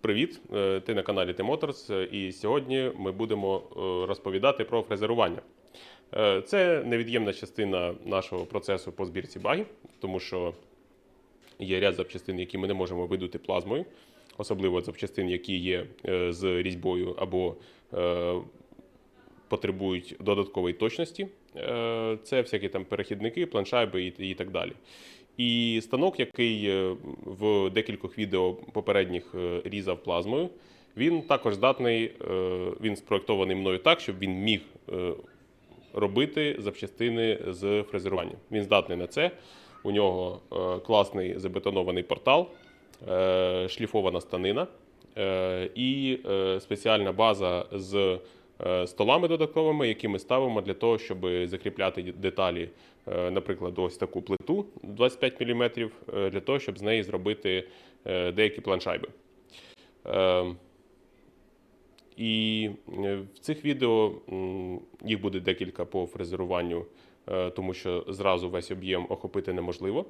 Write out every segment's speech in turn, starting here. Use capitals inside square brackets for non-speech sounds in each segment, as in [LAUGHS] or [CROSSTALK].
Привіт! Е, Ти на каналі T-Motors е, і сьогодні ми будемо е, розповідати про фрезерування. Це невід'ємна частина нашого процесу по збірці багів, тому що є ряд запчастин, які ми не можемо видути плазмою, особливо запчастин, які є з різьбою або потребують додаткової точності. Це всякі там перехідники, планшайби і так далі. І станок, який е, в декількох відео попередніх е, різав плазмою, він також здатний, е, він спроектований мною так, щоб він міг робити запчастини з фрезерування. Він здатний на це. У нього класний забетонований портал, шліфована станина і спеціальна база з столами додатковими, які ми ставимо для того, щоб закріпляти деталі, е, наприклад, ось таку плиту 25 мм, е, для того, щоб з неї зробити е, деякі планшайби. Е, І е, в цих відео їх буде декілька по фрезеруванню, е, тому що зразу весь об'єм охопити неможливо.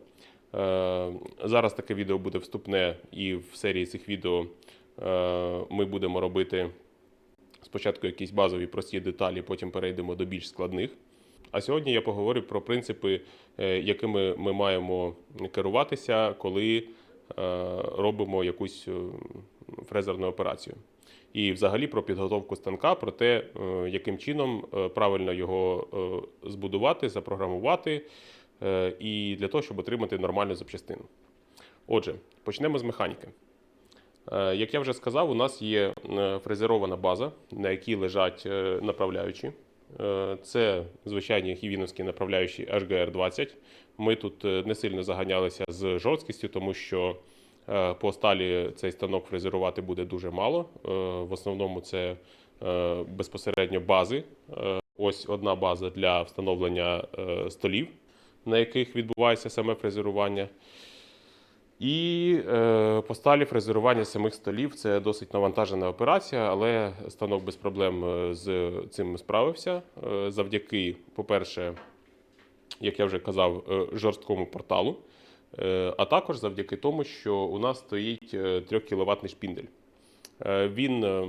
Е, Зараз таке відео буде вступне, і в серії цих відео е, ми будемо робити спочатку якісь базові прості деталі, потім перейдемо до більш складних. А сьогодні я поговорю про принципи, е, якими ми маємо керуватися, коли е, робимо якусь е, фрезерну операцію. І взагалі про підготовку станка, про те, яким чином правильно його збудувати, запрограмувати, і для того, щоб отримати нормальну запчастину. Отже, почнемо з механіки. Е, Як я вже сказав, у нас є е, фрезерована база, на якій лежать е, направляючі. Це звичайні хівіновські направляючі HGR20. Ми тут не сильно заганялися з жорсткістю, тому що по сталі цей станок фрезерувати буде дуже мало. В основному це безпосередньо бази. Ось одна база для встановлення столів, на яких відбувається саме фрезерування. І е, по сталі фрезерування самих столів це досить навантажена операція, але станок без проблем е, з цим справився. Е, завдяки, по-перше, як я вже казав, е, жорсткому порталу, е, а також завдяки тому, що у нас стоїть 3 кВт шпіндель. Е, Він е,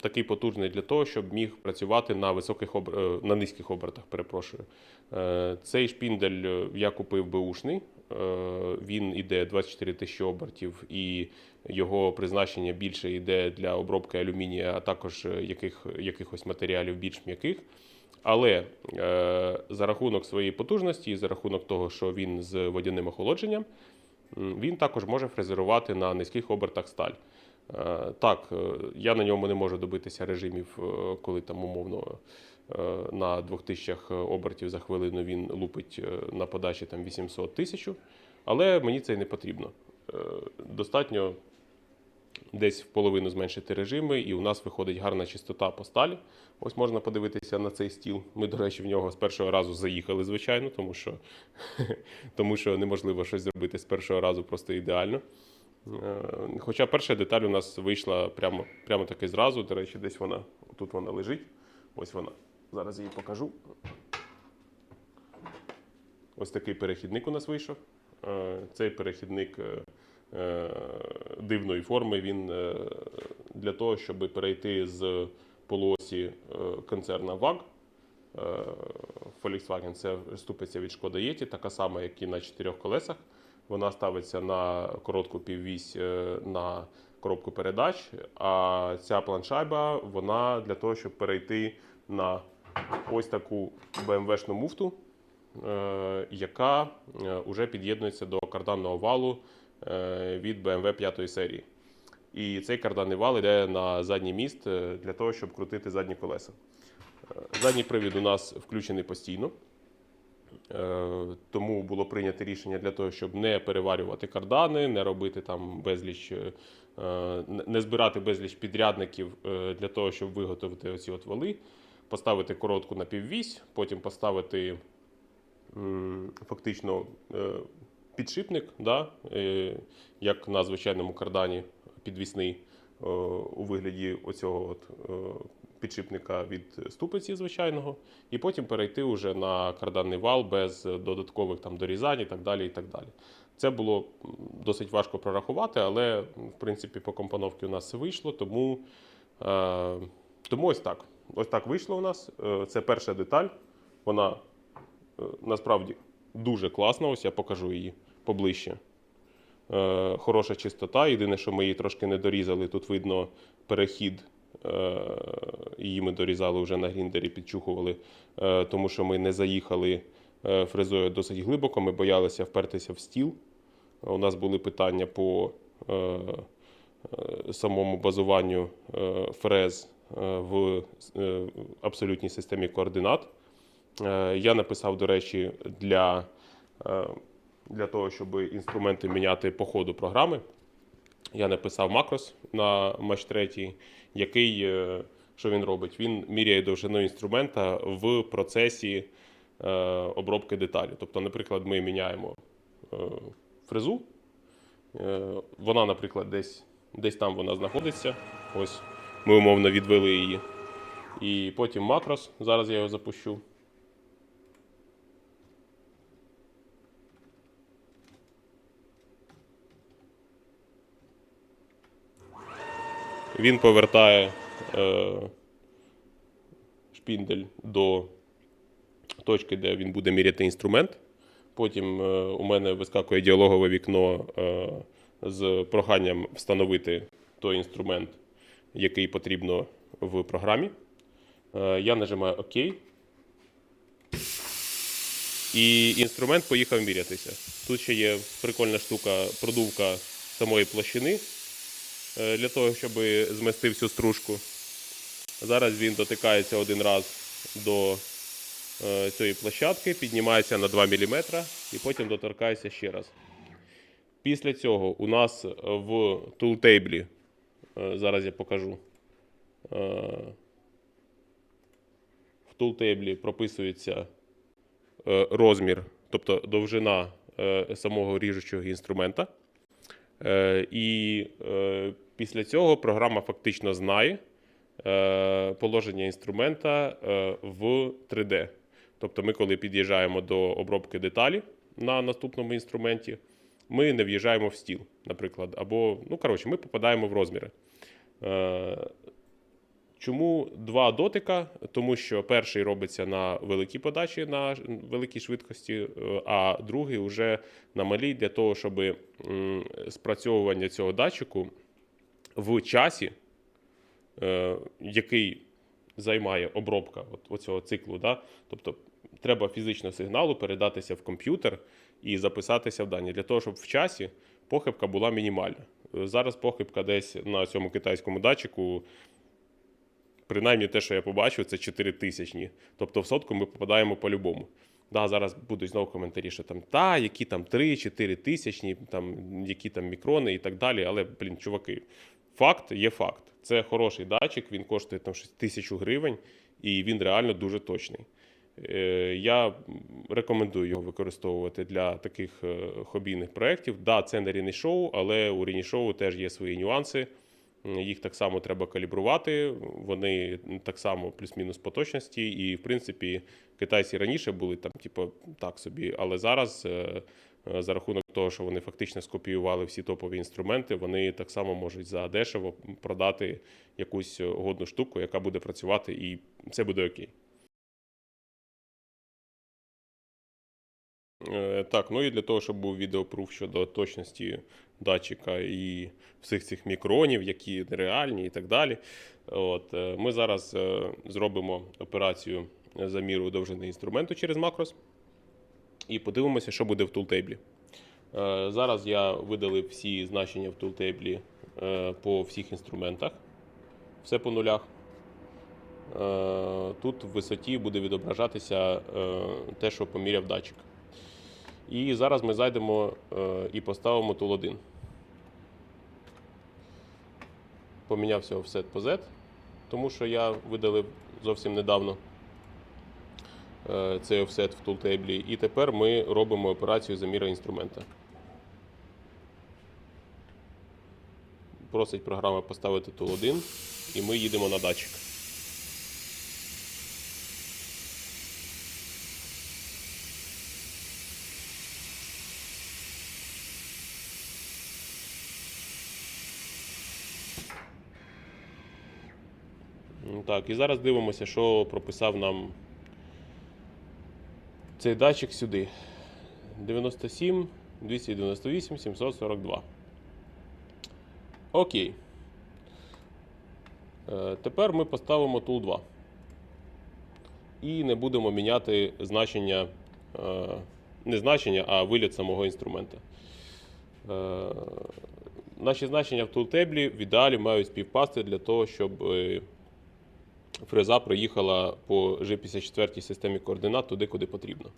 такий потужний для того, щоб міг працювати на високих обер... е, на низьких обертах. Перепрошую. Е, Цей шпіндель е, я купив беушний. Е, Він іде 24 тисячі обертів, і його призначення більше йде для обробки алюмінія, а також е, яких, якихось матеріалів більш м'яких. Але е, за рахунок своєї потужності і за рахунок того, що він з водяним охолодженням, він також може фрезерувати на низьких обертах сталь. Е, Так, е, я на ньому не можу добитися режимів, коли там умовно на 2000 обертів за хвилину він лупить е, на подачі там 800 тисяч, але мені це й не потрібно. Е, Достатньо десь в половину зменшити режими, і у нас виходить гарна чистота по сталі. Ось можна подивитися на цей стіл. Ми, до речі, в нього з першого разу заїхали, звичайно, тому що, [LAUGHS] тому що неможливо щось зробити з першого разу просто ідеально. Е, Хоча перша деталь у нас вийшла прямо, прямо таки зразу. До речі, десь вона тут вона лежить. Ось вона. Зараз її покажу. Ось такий перехідник у нас вийшов. Е, Цей перехідник е, е, дивної форми. Він для того, щоб перейти з полуосі е, концерна е, Volkswagen це ступиця від Шкода Єті, така сама, як і на чотирьох колесах. Вона ставиться на коротку піввісь на коробку передач. А ця планшайба вона для того, щоб перейти на ось таку BMW-шну муфту, е, яка вже під'єднується до карданного валу е, від BMW 5 серії. І цей карданний вал йде на задній міст е, для того, щоб крутити задні колеса. Е, Задній привід у нас включений постійно. Е, Тому було прийнято рішення для того, щоб не переварювати кардани, не робити там безліч, е, не- збирати безліч підрядників е, для того, щоб виготовити оці от вали, поставити коротку на піввісь, потім поставити фактично е, підшипник, да, е, як на звичайному кардані підвісний е, у вигляді оцього от, підшипника від ступиці звичайного, і потім перейти уже на карданний вал без додаткових там дорізань і так далі. І так далі. Це було досить важко прорахувати, але в принципі по компоновці у нас все вийшло. Тому, тому ось так. Ось так вийшло у нас. Е, Це перша деталь. Вона е, насправді дуже класна. Ось я покажу її поближче. Е, Хороша чистота. Єдине, що ми її трошки не дорізали. Тут видно перехід. Її ми дорізали вже на гріндері, підчухували, тому що ми не заїхали фрезою досить глибоко. Ми боялися впертися в стіл. У нас були питання по самому базуванню фрез в е, абсолютній системі координат. Е, Я написав, до речі, для, е, для того, щоб інструменти міняти по ходу програми. Я написав макрос на Match 3, який, е, що він робить? Він міряє довжину інструмента в процесі е, обробки деталі. Тобто, наприклад, ми міняємо е, фрезу. Е, Вона, наприклад, десь, десь там вона знаходиться. Ось ми умовно відвели її. І потім макрос. Зараз я його запущу. Він повертає е, шпіндель до точки, де він буде міряти інструмент. Потім е, у мене вискакує діалогове вікно е, з проханням встановити той інструмент, який потрібно в програмі. Е, я нажимаю ОК. І інструмент поїхав мірятися. Тут ще є прикольна штука, продувка самої площини е, для того, щоб змести всю стружку. Зараз він дотикається один раз до е, цієї площадки, піднімається на 2 мм і потім доторкається ще раз. Після цього у нас в тултейблі, зараз я покажу, е, в тултейблі прописується е, розмір, тобто довжина е, самого ріжучого інструмента. Е, І е, після цього програма фактично знає е, положення інструмента е, в 3D. Тобто, ми, коли під'їжджаємо до обробки деталі на наступному інструменті, ми не в'їжджаємо в стіл, наприклад, або, ну, коротше, ми попадаємо в розміри. Е, Чому два дотика? Тому що перший робиться на великій подачі на великій швидкості, е, а другий вже на малій для того, щоб спрацьовування цього датчику в часі, е, який займає обробка от, оцього циклу. Да? Тобто треба фізично сигналу передатися в комп'ютер і записатися в дані для того, щоб в часі похибка була мінімальна. Е, Зараз похибка десь на цьому китайському датчику принаймні те, що я побачив, це 4 тисячні. Тобто в сотку ми попадаємо по-любому. Да, зараз будуть знову коментарі, що там та, які там 3-4 тисячні, там, які там мікрони і так далі. Але, блін, чуваки, факт є факт. Це хороший датчик, він коштує там тисячу гривень, і він реально дуже точний. Е, Я рекомендую його використовувати для таких е, хобійних проєктів. Да, це не ріні шоу, але у ріні шоу теж є свої нюанси. Їх так само треба калібрувати. Вони так само плюс-мінус по точності. І, в принципі, китайці раніше були там, типу, так собі, але зараз. е, За рахунок того, що вони фактично скопіювали всі топові інструменти, вони так само можуть за дешево продати якусь годну штуку, яка буде працювати, і це буде окей. Так, ну і для того, щоб був відеопруф щодо точності датчика і всіх цих мікронів, які нереальні і так далі. От, е, ми зараз е, зробимо операцію заміру довжини інструменту через макрос і подивимося, що буде в тултейблі. Е, Зараз я видалив всі значення в тултейблі е, по всіх інструментах. Все по нулях. Е, Тут в висоті буде відображатися е, те, що поміряв датчик. І зараз ми зайдемо е, і поставимо тул 1. Помінявся офсет по Z, тому що я видалив зовсім недавно е, цей офсет в тултейблі. І тепер ми робимо операцію заміра інструмента. Просить програма поставити тул 1 і ми їдемо на датчик. Так, і зараз дивимося, що прописав нам цей датчик сюди. 97, 298, 742. Окей. Е, Тепер ми поставимо Tool 2. І не будемо міняти значення, е, не значення, а виліт самого інструмента. Е, Наші значення в тултеблі в ідеалі мають співпасти для того, щоб фреза проїхала по G54 системі координат туди, куди потрібно.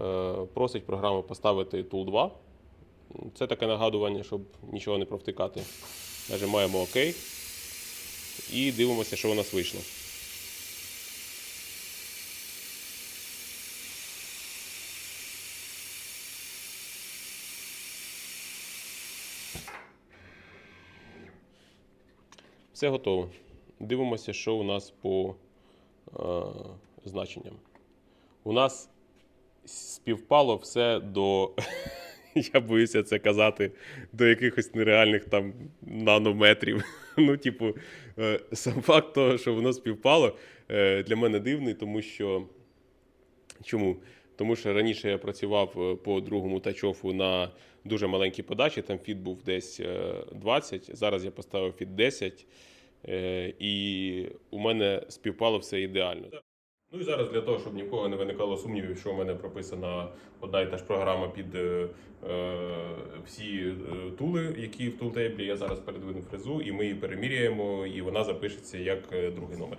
Е, Просить програму поставити Tool 2. Це таке нагадування, щоб нічого не провтикати. Нажимаємо ОК і дивимося, що у нас вийшло. Все готово. Дивимося, що у нас по е, значенням. У нас співпало все до, [LAUGHS] я боюся це казати, до якихось нереальних там нанометрів. [LAUGHS] Ну, типу, е, сам факт того, що воно співпало, е, для мене дивний, тому що. Чому? Тому що раніше я працював е, по другому тачофу на дуже маленькій подачі, там фіт був десь е, 20, зараз я поставив фіт 10, е, і у мене співпало все ідеально. Ну і зараз для того, щоб нікого не виникало сумнівів, що у мене прописана одна і та ж програма під е, е, всі е, тули, які в тултейблі, я зараз передвину фрезу, і ми її переміряємо, і вона запишеться як е, другий номер.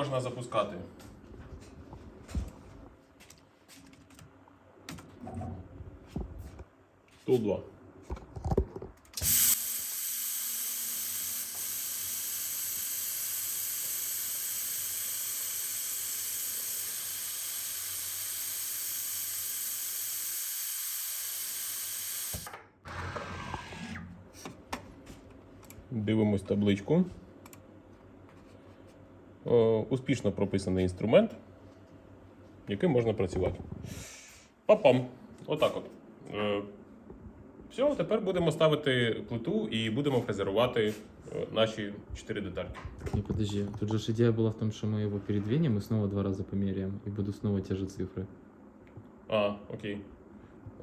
Можна запускати. Тул 2. Дивимось табличку. Е, успішно прописаний інструмент, яким можна працювати. Папам. Отак от. Е, Все, тепер будемо ставити плиту і будемо фрезерувати е, наші 4 детальки. Не, подожди, тут же ж идея была в том, что мы его передвинем и снова два раза померяем, и будут снова те же цифры. А, окей.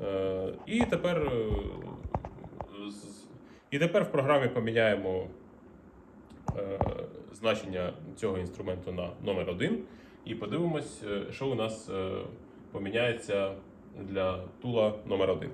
Е, і тепер. е, з- І тепер в програмі поміняємо е, значення цього інструменту на номер 1 і подивимось, е, що у нас е, поміняється для тула номер 1.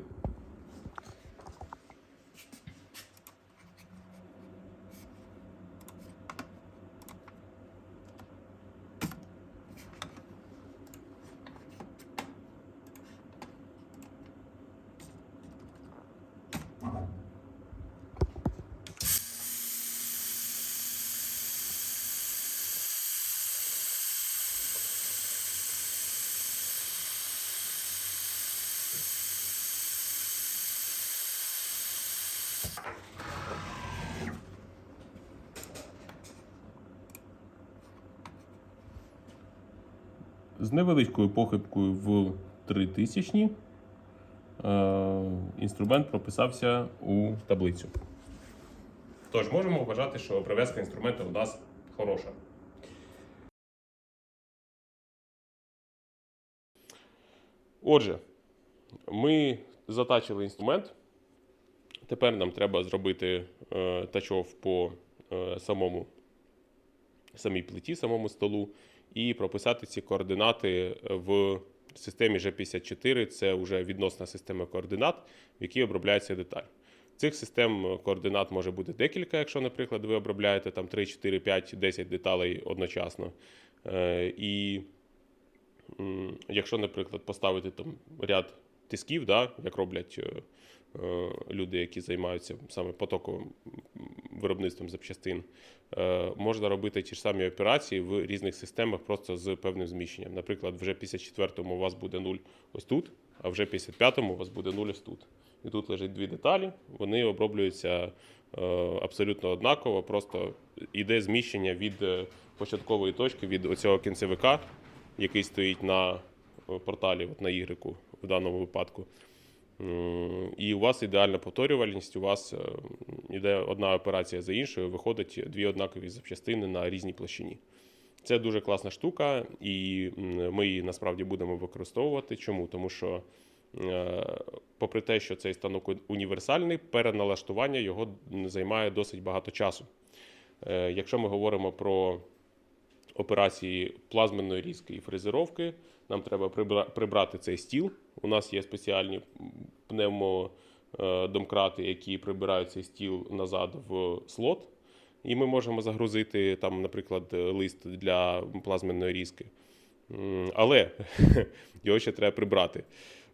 З невеличкою похибкою в 3000 е, інструмент прописався у таблицю. Тож можемо вважати, що прив'язка інструменту у нас хороша. Отже, ми затачили інструмент. Тепер нам треба зробити е, тачов по е, самому самій плиті, самому столу, і прописати ці координати в системі G54. Це вже відносна система координат, в якій обробляється деталь. Цих систем е, координат може бути декілька, якщо, наприклад, ви обробляєте там 3, 4, 5, 10 деталей одночасно. І якщо, наприклад, поставити там ряд тисків, да, як роблять люди, які займаються саме потоковим виробництвом запчастин, е, можна робити ті ж самі операції в різних системах просто з певним зміщенням. Наприклад, вже 54-му у вас буде 0 ось тут, а вже 55-му у вас буде 0 ось тут. І тут лежить дві деталі, вони оброблюються е, абсолютно однаково, просто йде зміщення від е, початкової точки, від оцього кінцевика, який стоїть на е, порталі, от на Y в даному випадку. І у вас ідеальна повторювальність, у вас йде одна операція за іншою, виходить дві однакові запчастини на різній площині. Це дуже класна штука, і ми її насправді будемо використовувати. Чому? Тому що, е, попри те, що цей станок універсальний, переналаштування його займає досить багато часу. Е, Якщо ми говоримо про операції плазменної різки і фрезеровки, нам треба прибра- прибрати цей стіл. У нас є спеціальні пневмодомкрати, які прибирають цей стіл назад в слот. І ми можемо загрузити там, наприклад, лист для плазменної різки. Але [LAUGHS] його ще треба прибрати.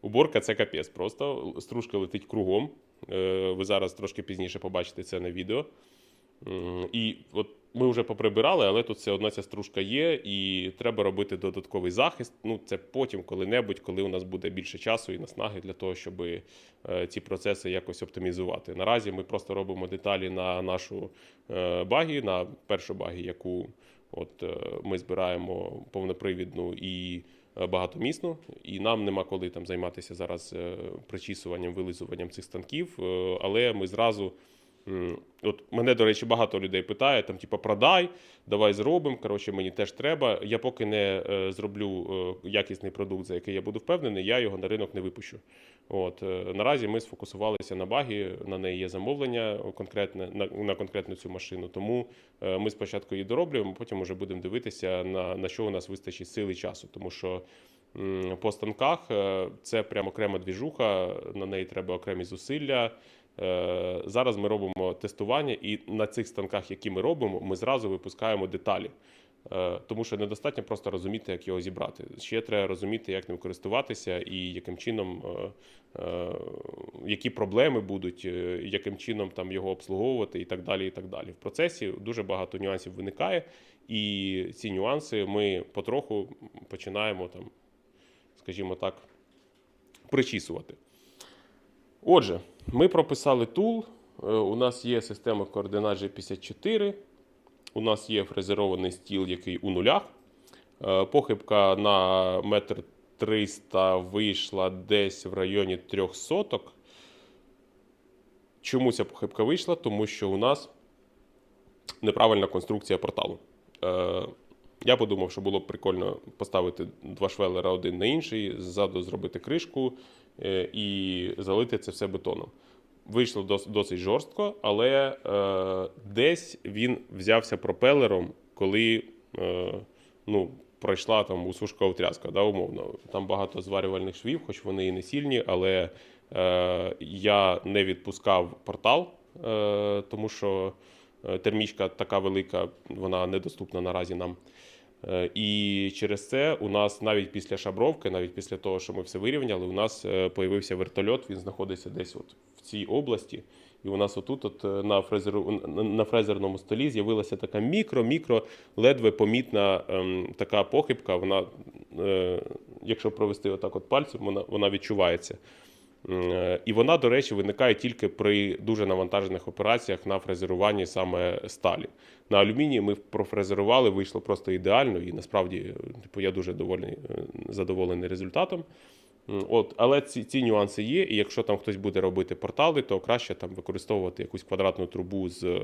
Уборка це капець. Просто стружка летить кругом. Е, Ви зараз трошки пізніше побачите це на відео. І от ми вже поприбирали, але тут все одно ця стружка є, і треба робити додатковий захист. Ну, це потім, коли-небудь, коли у нас буде більше часу і наснаги для того, щоб е, ці процеси якось оптимізувати. Наразі ми просто робимо деталі на нашу е, багі, на першу багі, яку от е, ми збираємо повнопривідну і багатомісну, і нам нема коли там займатися зараз причісуванням, вилизуванням цих станків, але ми зразу. От мене, до речі, багато людей питає, там, типу, продай, давай зробимо. Коротше, мені теж треба. Я поки не е, зроблю е, якісний продукт, за який я буду впевнений, я його на ринок не випущу. От е, наразі ми сфокусувалися на багі, на неї є замовлення конкретне на, на конкретну цю машину. Тому е, ми спочатку її дороблюємо, потім вже будемо дивитися на, на що у нас вистачить сили часу. Тому що по станках е, це прямо окрема двіжуха, на неї треба окремі зусилля. Е, Зараз ми робимо тестування, і на цих станках, які ми робимо, ми зразу випускаємо деталі. Е, Тому що недостатньо просто розуміти, як його зібрати. Ще треба розуміти, як ним користуватися і яким чином, е, які проблеми будуть, яким чином там його обслуговувати і так далі. І так далі. В процесі дуже багато нюансів виникає, і ці нюанси ми потроху починаємо там, скажімо так, причісувати. Отже, ми прописали тул. е, У нас є система координат G54. У нас є фрезерований стіл, який у нулях. Е, Похибка на метр 300 вийшла десь в районі 3 соток. Чому ця похибка вийшла? Тому що у нас неправильна конструкція порталу. Е, Я подумав, що було б прикольно поставити два швелера один на інший, ззаду зробити кришку і залити це все бетоном. Вийшло досить жорстко, але е, десь він взявся пропелером, коли е, ну, пройшла там усушкова тряска, да, умовно. Там багато зварювальних швів, хоч вони і не сильні, але е, я не відпускав портал, е, тому що е, термічка така велика, вона недоступна наразі нам. Е, І через це у нас навіть після шабровки, навіть після того, що ми все вирівняли, у нас е, появився вертольот. Він знаходиться десь от в цій області. І у нас отут, от е, на фрезеру на- фрезерному столі, з'явилася така мікро-мікро, ледве помітна ем, така похибка. Вона, е, якщо провести отак от пальцем, вона, вона відчувається. Е, І вона, до речі, виникає тільки при дуже навантажених операціях на фрезеруванні саме сталі. На алюмінії ми профрезерували, вийшло просто ідеально, і насправді типу, я дуже довольний, е, задоволений результатом. От, але ці, ці нюанси є, і якщо там хтось буде робити портали, то краще там використовувати якусь квадратну трубу з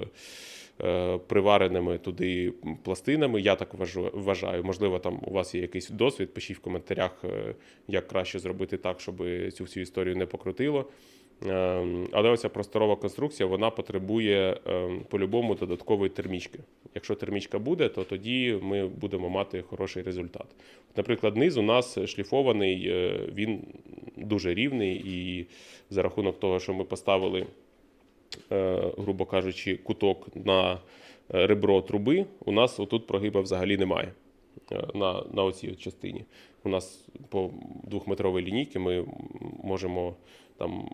привареними туди пластинами. Я так вважаю. Можливо, там у вас є якийсь досвід. Пишіть в коментарях, е, як краще зробити так, щоб цю всю історію не покрутило. Ем, Але оця просторова конструкція вона потребує по-любому додаткової термічки. Якщо термічка буде, то тоді ми будемо мати хороший результат. Наприклад, низ у нас шліфований, е, він дуже рівний, і за рахунок того, що ми поставили е, грубо кажучи, куток на е, ребро труби, у нас отут прогиба взагалі немає е, на, на оцій частині. У нас по двохметровій лінійці ми можемо там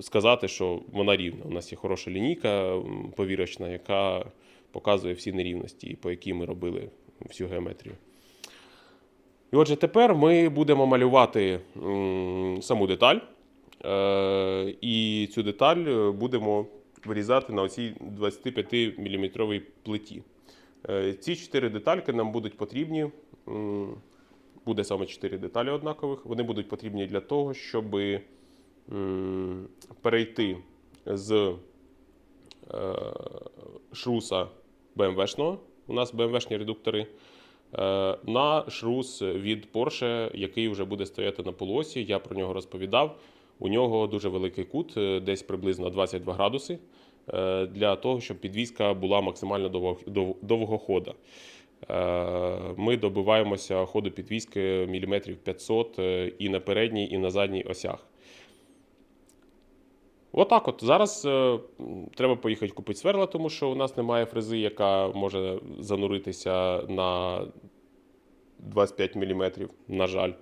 сказати, що вона рівна. У нас є хороша лінійка повірочна, яка показує всі нерівності, по якій ми робили всю геометрію. І отже, тепер ми будемо малювати саму деталь. Е, і цю деталь е, будемо вирізати на оцій 25 мм плиті. Е, ці чотири детальки нам будуть потрібні. Буде саме чотири деталі однакових. Вони будуть потрібні для того, щоб перейти з е, шруса BMW-шного. У нас BMW-шні редуктори. е, На шрус від Porsche, який вже буде стояти на полуосі. Я про нього розповідав. У нього дуже великий кут, е, десь приблизно 22 градуси, е, для того, щоб підвізка була максимально довго- дов- довгохода. Е, Ми добиваємося ходу підвізки міліметрів 500 е, і на передній, і на задній осях. Отак от. Зараз е, треба поїхати купити сверла, тому що у нас немає фрези, яка може зануритися на 25 мм, на жаль.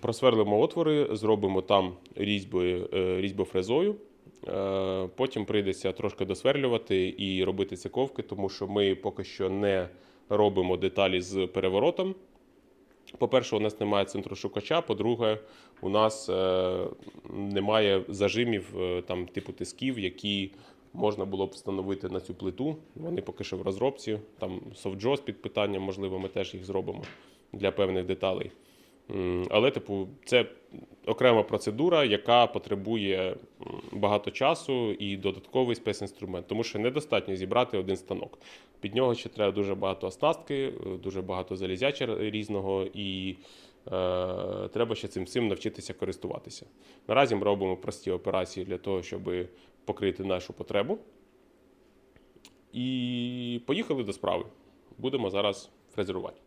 Просверлимо отвори, зробимо там різьбою, е, різьбофрезою. Е, Потім прийдеться трошки досверлювати і робити циковки, тому що ми поки що не робимо деталі з переворотом. По-перше, у нас немає центрошукача. По-друге, у нас е, немає зажимів там, типу тисків, які можна було б встановити на цю плиту. Вони поки що в розробці. Там софтджос під питанням, можливо, ми теж їх зробимо для певних деталей. Але, типу, це окрема процедура, яка потребує багато часу і додатковий спецінструмент, тому що недостатньо зібрати один станок. Під нього ще треба дуже багато оснастки, е, дуже багато залізяча різного, і е, треба ще цим всім навчитися користуватися. Наразі ми робимо прості операції для того, щоб покрити нашу потребу. І поїхали до справи. Будемо зараз фрезерувати.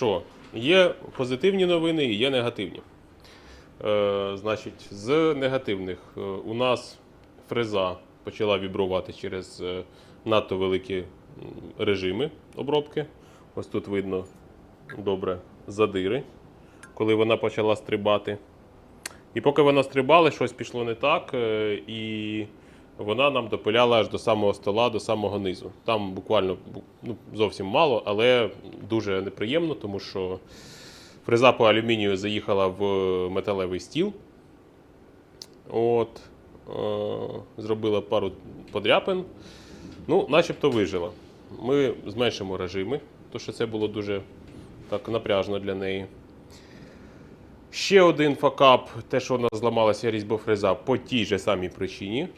Що, є позитивні новини і є негативні. Е, значить, з негативних е, у нас фреза почала вібрувати через е, надто великі режими обробки. Ось тут видно добре задири, коли вона почала стрибати. І поки вона стрибала, щось пішло не так, е, і вона нам допиляла аж до самого стола, до самого низу. Там буквально ну, зовсім мало, але дуже неприємно, тому що фреза по алюмінію заїхала в металевий стіл. От, е, зробила пару подряпин. Ну, начебто вижила. Ми зменшимо режими, тому що це було дуже так напряжно для неї. Ще один факап, те, що нас зламалася різьбофреза по тій же самій причині.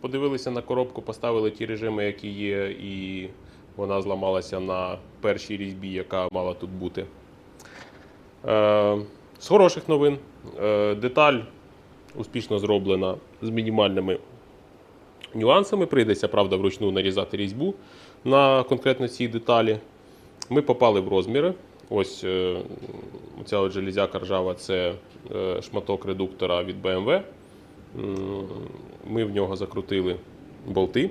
Подивилися на коробку, поставили ті режими, які є, і вона зламалася на першій різьбі, яка мала тут бути. Е, з хороших новин. Е, деталь успішно зроблена з мінімальними нюансами. Прийдеться, правда, вручну нарізати різьбу на конкретно цій деталі. Ми попали в розміри. Ось е, ця железяка ржава це е, шматок редуктора від BMW. Ми в нього закрутили болти.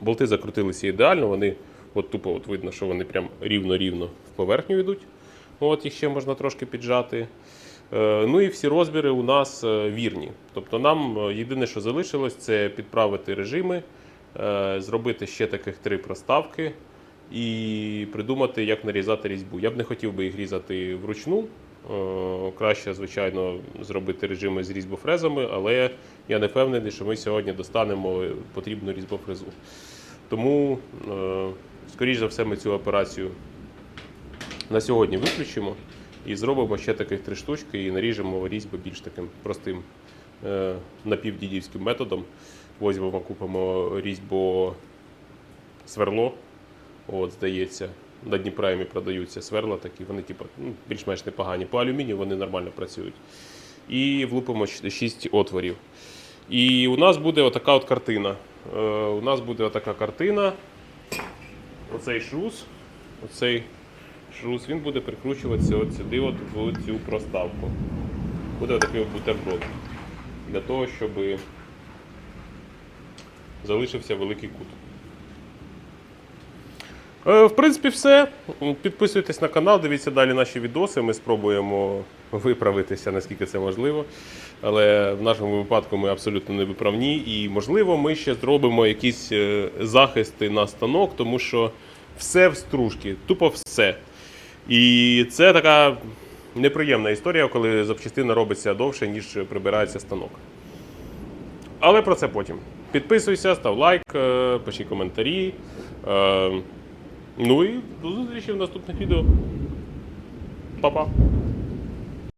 Болти закрутилися ідеально, вони от тупо от видно, що вони прям рівно-рівно в поверхню йдуть. От їх ще можна трошки піджати. Е, Ну і всі розміри у нас е, вірні. Тобто нам е, єдине, що залишилось, це підправити режими, зробити ще таких три проставки і придумати, як нарізати різьбу. Я б не хотів би їх різати вручну. Е, Краще, звичайно, зробити режими з різьбофрезами, але я не впевнений, що ми сьогодні достанемо потрібну різьбофрезу. Тому, е, скоріш за все, ми цю операцію на сьогодні виключимо і зробимо ще таких три штучки і наріжемо різьби більш таким простим е, напівдідівським методом. Возьмемо, купимо різьбо сверло. От, здається, на Дніпремі продаються сверла такі, вони типу, ну, більш-менш непогані. По алюмінію вони нормально працюють. І влупимо 6 отворів. І у нас буде отака от картина. Е, у нас буде отака картина. Оцей шрус, оцей шрус, він буде прикручуватися от сюди, от в цю проставку. Буде отакий от бутерброд. Для того, щоб залишився великий кут. Е, В принципі, все. Підписуйтесь на канал, дивіться далі наші відоси. Ми спробуємо виправитися, наскільки це можливо. Але в нашому випадку ми абсолютно не виправні. І, можливо, ми ще зробимо якісь е, захисти на станок, тому що все в стружки, тупо все. І це така неприємна історія, коли запчастина робиться довше, ніж прибирається станок. Але про це потім. Підписуйся, став лайк, е, пиши коментарі. Ну і до зустрічі в наступних відео. Па-па!